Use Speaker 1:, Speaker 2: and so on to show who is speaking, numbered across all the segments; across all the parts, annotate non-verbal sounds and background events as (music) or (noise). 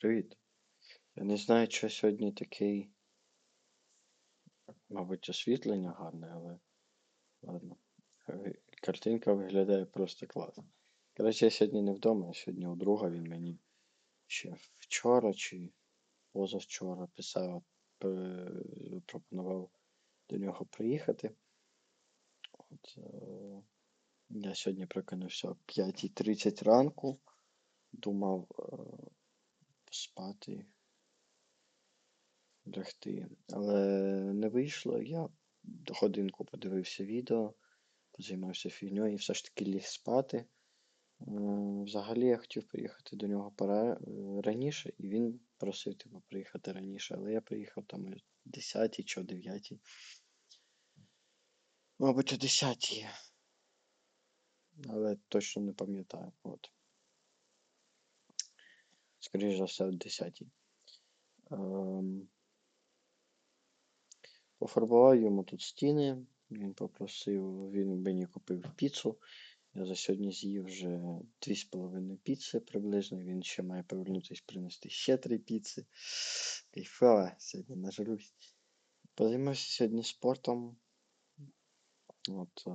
Speaker 1: Привіт. Я не знаю, що сьогодні такий, мабуть, освітлення гарне, але ладно. Е, Картинка виглядає просто класно. Коротше, я сьогодні не вдома, я сьогодні у друга він мені ще вчора чи позавчора писав, пропонував до нього приїхати. От, е, я сьогодні прокинувся о 5.30 ранку, думав е, поспати, лягти. Але не вийшло. Я годинку подивився відео, позаймався фігньою і все ж таки ліг спати. Е, Взагалі я хотів приїхати до нього е, раніше, і він просив типу, приїхати раніше, але я приїхав там о 10 чи о 9. Мабуть, о 10. Але точно не пам'ятаю. От. Скоріше за все, о 10. Ем... Пофарбував йому тут стіни. Він попросив, він мені купив піцу. Я за сьогодні з'їв вже 2,5 піци приблизно. Він ще має повернутися принести ще 3 піци. Кайфова, сьогодні нажрусь. Позаймався сьогодні спортом. От, е...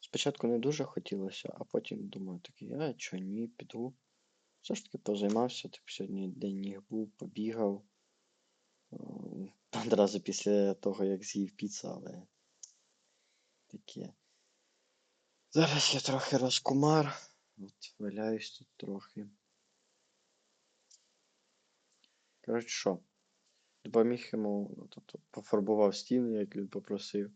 Speaker 1: Спочатку не дуже хотілося, а потім думаю такий, а чо ні, піду. Все ж таки позаймався, типу сьогодні день ніг був, побігав. Ем, (laughs) Одразу після того, як з'їв піцу, але таке. Зараз я трохи розкумар. От, валяюсь тут трохи. Коротше що, допоміг йому, ну, тобто пофарбував стіни, як він попросив,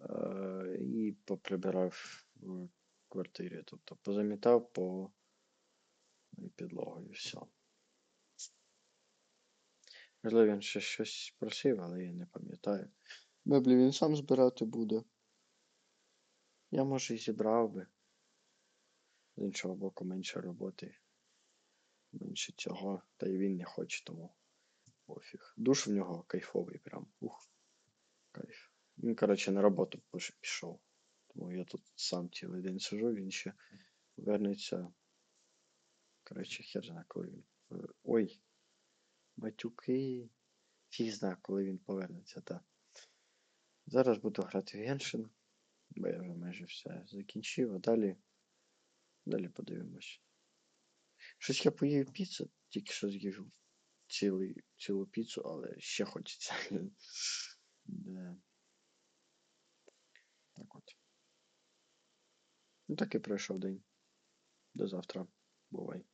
Speaker 1: е- і поприбирав в квартирі. Тобто позамітав по і все. Можливо, він ще щось просив, але я не пам'ятаю. Меблі він сам збирати буде. Я, може, і зібрав би. З іншого боку, менше роботи. Менше цього. Та й він не хоче, тому пофіг. Душ в нього кайфовий прям. Ух. Кайф. Він, коротше, на роботу пішов. Тому я тут сам цілий день сижу, він ще вернеться. Коротше, хер він. е, Ой. Батюки. Фіг знає, коли він повернеться, так. Зараз буду грати в Геншин, бо я вже майже все закінчив, а далі. Далі подивимось. Щось я поїв піцу, тільки що з'їв цілий, цілу піцу, але ще хочеться. (laughs) Да. Так от. Ну так і пройшов день. До завтра. Бувай.